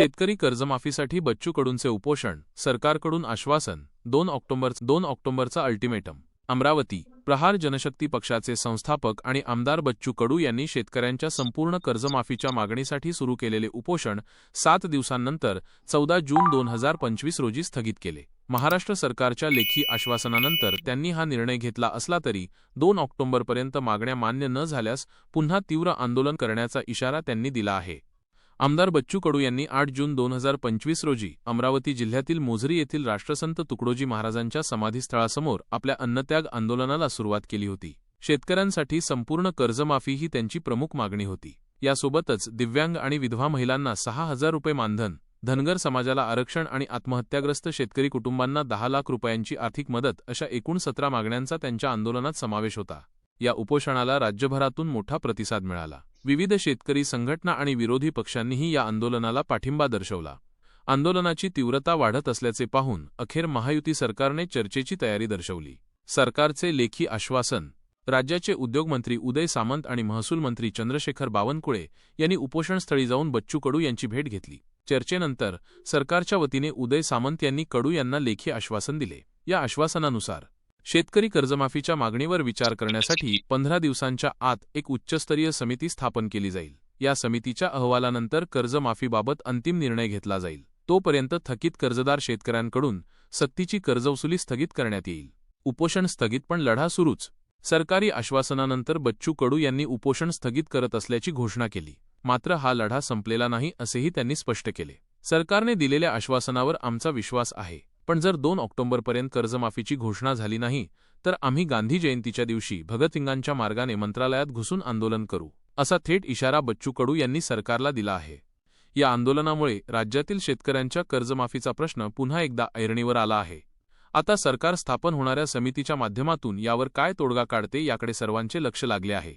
शेतकरी कर्जमाफीसाठी बच्चू कडूंचे उपोषण सरकारकडून आश्वासन दोन ऑक्टोबर दोन ऑक्टोबरचा अल्टिमेटम. अमरावती प्रहार जनशक्ती पक्षाचे संस्थापक आणि आमदार बच्चू कडू यांनी शेतकऱ्यांच्या संपूर्ण कर्जमाफीच्या मागणीसाठी सुरू केलेले उपोषण सात दिवसांनंतर चौदा जून दोन हजार पंचवीस रोजी स्थगित केले. महाराष्ट्र सरकारच्या लेखी आश्वासनानंतर त्यांनी हा निर्णय घेतला असला तरी दोन ऑक्टोबरपर्यंत मागण्या मान्य न झाल्यास पुन्हा तीव्र आंदोलन करण्याचा इशारा त्यांनी दिला आहे. आमदार बच्चू कडू यांनी आठ जून दोन हजार पंचवीस रोजी अमरावती जिल्ह्यातील मोझरी येथील राष्ट्रसंत तुकडोजी महाराजांच्या समाधीस्थळासमोर आपल्या अन्नत्याग आंदोलनाला सुरुवात केली होती. शेतकऱ्यांसाठी संपूर्ण कर्जमाफी ही त्यांची प्रमुख मागणी होती. यासोबतच दिव्यांग आणि विधवा महिलांना सहा हजार रुपये मानधन धनगर समाजाला आरक्षण आणि आत्महत्याग्रस्त शेतकरी कुटुंबांना दहा लाख रुपयांची आर्थिक मदत अशा एकूण सतरा मागण्यांचा त्यांच्या आंदोलनात समावेश होता. या उपोषणाला राज्यभरातून मोठा प्रतिसाद मिळाला. विविध शेतकरी संघटना आणि विरोधी पक्षांनीही या आंदोलनाला पाठिंबा दर्शवला. आंदोलनाची तीव्रता वाढत असल्याचे पाहून अखेर महायुती सरकारने चर्चेची तयारी दर्शवली. सरकारचे लेखी आश्वासन राज्याचे उद्योगमंत्री उदय सामंत आणि महसूल मंत्री चंद्रशेखर बावनकुळे यांनी उपोषणस्थळी जाऊन बच्चू कडू यांची भेट घेतली. चर्चेनंतर सरकारच्या वतीने उदय सामंत यांनी कडू यांना लेखी आश्वासन दिले. या आश्वासनानुसार शेतकरी कर्जमाफीच्या मागणीवर विचार करण्यासाठी पंधरा दिवसांच्या आत एक उच्चस्तरीय समिती स्थापन केली जाईल. या समितीच्या अहवालानंतर कर्जमाफीबाबत अंतिम निर्णय घेतला जाईल. तोपर्यंत थकीत कर्जदार शेतकऱ्यांकडून सक्तीची कर्जवसुली स्थगित करण्यात येईल. उपोषण स्थगित पण लढा सुरूच. सरकारी आश्वासनानंतर बच्चू कडू यांनी उपोषण स्थगित करत असल्याची घोषणा केली. मात्र हा लढा संपलेला नाही असेही त्यांनी स्पष्ट केले. सरकारने दिलेल्या आश्वासनावर आमचा विश्वास आहे. पण जर दोन ऑक्टोबरपर्यंत कर्जमाफीची घोषणा झाली नाही तर आम्ही गांधी जयंतीच्या दिवशी भगतसिंगांच्या मार्गाने मंत्रालयात घुसून आंदोलन करू असा थेट इशारा बच्चू कडू यांनी सरकारला दिला आहे. या आंदोलनामुळे राज्यातील शेतकऱ्यांच्या कर्जमाफीचा प्रश्न पुन्हा एकदा ऐरणीवर आला आहे. आता सरकार स्थापन होणाऱ्या समितीच्या माध्यमातून यावर काय तोडगा काढते याकडे सर्वांचे लक्ष लागले आहे.